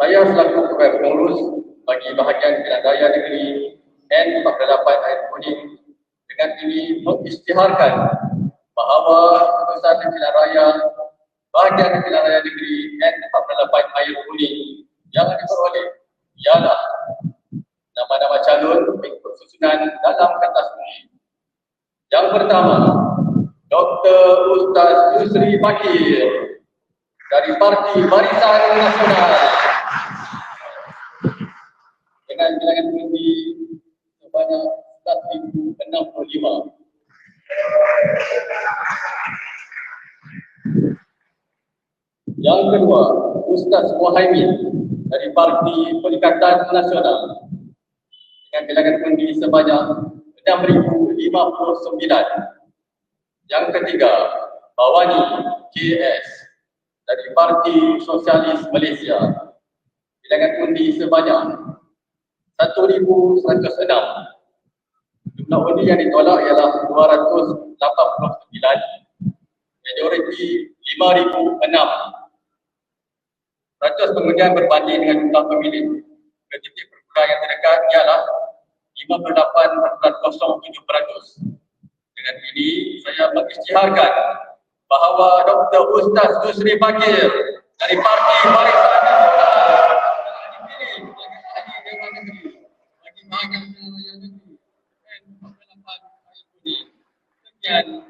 Saya selaku Ketua Pengurus bagi bahagian pilihan raya negeri N48 Air Kuning dengan ini mengisytiharkan bahawa keputusan pilihan raya bahagian pilihan raya negeri N48 Air Kuning yang diperoleh ialah nama-nama calon mengikut susunan dalam kertas kuning. Yang pertama, Dr. Ustaz Yusri Fakir dari Parti Barisan Nasional dengan bilangan pengundi sebanyak 1065. Yang kedua, Ustaz Muhaimin dari Parti Perikatan Nasional dengan bilangan pengundi sebanyak 6059. Yang ketiga, Bawani KS dari Parti Sosialis Malaysia. Bilangan undi sebanyak 1,106. Jumlah undi yang ditolak ialah 289. Majoriti 5,006. Ratus pengundian berbanding dengan jumlah pemilih. Ke titik perpuluhan yang terdekat ialah 58.07%. Dengan ini saya mengisytiharkan bahawa Dr. Ustaz Yusri Fakir dari Parti Barisan werden.